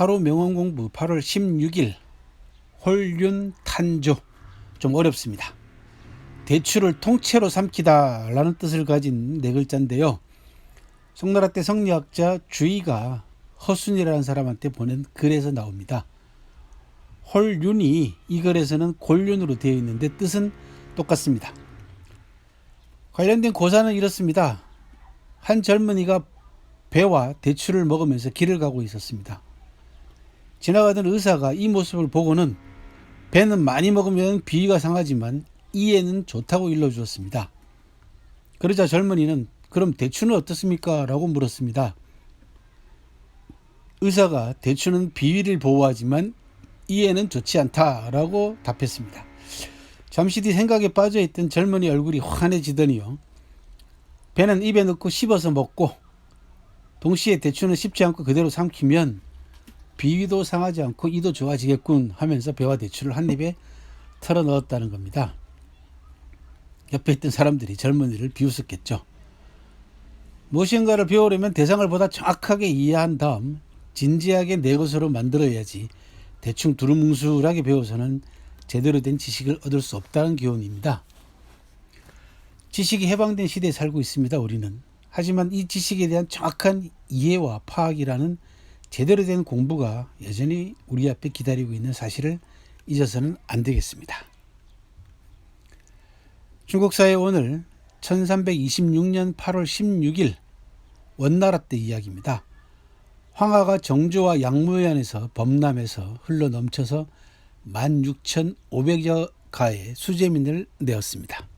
하루 명언 공부 8월 16일 홀륜 탄조 좀 어렵습니다. 대추를 통째로 삼키다 라는 뜻을 가진 네 글자인데요. 송나라 때 성리학자 주의가 허순이라는 사람한테 보낸 글에서 나옵니다. 홀륜이 이 글에서는 골륜으로 되어 있는데 뜻은 똑같습니다. 관련된 고사는 이렇습니다. 한 젊은이가 배와 대추를 먹으면서 길을 가고 있었습니다. 지나가던 의사가 이 모습을 보고는 배는 많이 먹으면 비위가 상하지만 이에는 좋다고 일러주었습니다. 그러자 젊은이는 그럼 대추는 어떻습니까? 라고 물었습니다. 의사가 대추는 비위를 보호하지만 이에는 좋지 않다라고 답했습니다. 잠시 뒤 생각에 빠져있던 젊은이 얼굴이 환해지더니요. 배는 입에 넣고 씹어서 먹고 동시에 대추는 씹지 않고 그대로 삼키면 비위도 상하지 않고 이도 좋아지겠군 하면서 배와 대추를 한 입에 털어 넣었다는 겁니다. 옆에 있던 사람들이 젊은이를 비웃었겠죠. 무엇인가를 배우려면 대상을 보다 정확하게 이해한 다음 진지하게 내 것으로 만들어야지 대충 두루뭉술하게 배워서는 제대로 된 지식을 얻을 수 없다는 교훈입니다. 지식이 해방된 시대에 살고 있습니다, 우리는. 하지만 이 지식에 대한 정확한 이해와 파악이라는 제대로 된 공부가 여전히 우리 앞에 기다리고 있는 사실을 잊어서는 안 되겠습니다. 중국사의 오늘 1326년 8월 16일 원나라 때 이야기입니다. 황하가 정조와 양무현에서 범람해서 흘러 넘쳐서 16,500여 가의 수재민을 내었습니다.